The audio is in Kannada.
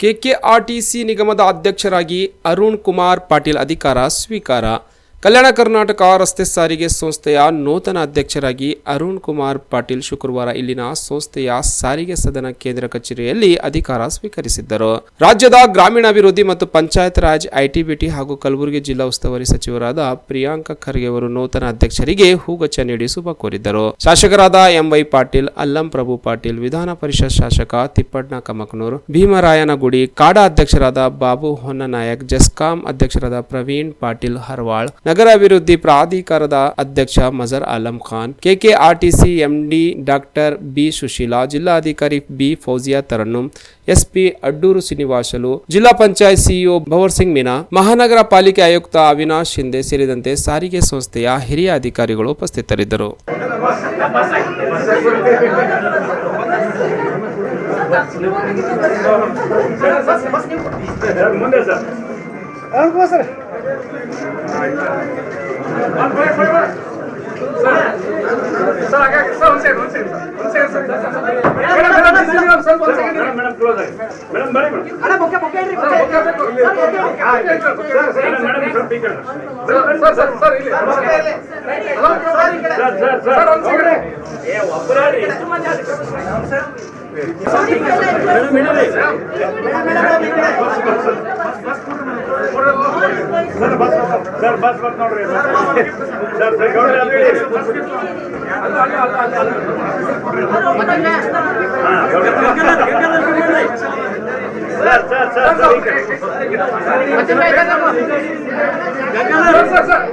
ಕೆಕೆಆರ್ಟಿಸಿ ನಿಗಮದ ಅಧ್ಯಕ್ಷರಾಗಿ ಅರುಣ್ ಕುಮಾರ್ ಪಾಟೀಲ್ ಅಧಿಕಾರ ಸ್ವೀಕಾರ ಕಲ್ಯಾಣ ಕರ್ನಾಟಕ ರಸ್ತೆ ಸಾರಿಗೆ ಸಂಸ್ಥೆಯ ನೂತನ ಅಧ್ಯಕ್ಷರಾಗಿ ಅರುಣ್ ಕುಮಾರ್ ಪಾಟೀಲ್ ಶುಕ್ರವಾರ ಇಲ್ಲಿನ ಸಂಸ್ಥೆಯ ಸಾರಿಗೆ ಸದನ ಕೇಂದ್ರ ಕಚೇರಿಯಲ್ಲಿ ಅಧಿಕಾರ ಸ್ವೀಕರಿಸಿದ್ದರು. ರಾಜ್ಯದ ಗ್ರಾಮೀಣಾಭಿವೃದ್ಧಿ ಮತ್ತು ಪಂಚಾಯತ್ ರಾಜ್ ಐಟಿಬಿಟಿ ಹಾಗೂ ಕಲಬುರಗಿ ಜಿಲ್ಲಾ ಉಸ್ತುವಾರಿ ಸಚಿವರಾದ ಪ್ರಿಯಾಂಕ ಖರ್ಗೆ ಅವರು ನೂತನ ಅಧ್ಯಕ್ಷರಿಗೆ ಹೂಗಚ್ಚ ನೀಡಿ ಶುಭ ಕೋರಿದ್ದರು. ಶಾಸಕರಾದ ಎಂವೈ ಪಾಟೀಲ್, ಅಲ್ಲಂ ಪ್ರಭು ಪಾಟೀಲ್, ವಿಧಾನ ಪರಿಷತ್ ಶಾಸಕ ತಿಪ್ಪಣ್ಣ ಕಮಕನೂರ್, ಭೀಮರಾಯನಗುಡಿ, ಕಾಡಾ ಅಧ್ಯಕ್ಷರಾದ ಬಾಬು ಹೊನ್ನನಾಯಕ್, ಜಸ್ಕಾಂ ಅಧ್ಯಕ್ಷರಾದ ಪ್ರವೀಣ್ ಪಾಟೀಲ್ ಹರ್ವಾಳ್ ನಗರಾಭಿವೃದ್ಧಿ ಪ್ರಾಧಿಕಾರದ ಅಧ್ಯಕ್ಷ Mazhar Alam Khan KKRTC MD doctor B Sushila ಜಿಲ್ಲಾಧಿಕಾರಿ ಬಿ ಫೌಜಿಯಾ ತರನ್ನು ಎಸ್ಪಿ ಅಡ್ಡೂರು ಶ್ರೀನಿವಾಸಲು ಜಿಲ್ಲಾ ಪಂಚಾಯತ್ ಸಿಇಒ ಭವರ್ ಸಿಂಗ್ ಮೀನಾ ಮಹಾನಗರ ಪಾಲಿಕೆ ಆಯುಕ್ತ ಅವಿನಾಶ್ ಶಿಂದೆ ಸೇರಿದಂತೆ ಸಾರಿಗೆ ಸಂಸ್ಥೆಯ ಹಿರಿಯ ಅಧಿಕಾರಿಗಳು ಉಪಸ್ಥಿತರಿದ್ದರು sir madam sir bus bus ನೋಡ್ರಿ ಸರ್ ಸರ್ ಗೌಡ್ರೆ ಅಲ್ಲಿ ಅಲ್ಲ ಅಲ್ಲ ಅಲ್ಲ ಅಲ್ಲ ಅಲ್ಲ ಹಾ ಗೌಡ್ರೆ ಸರ್ ಸರ್ ಸರ್ ಸರ್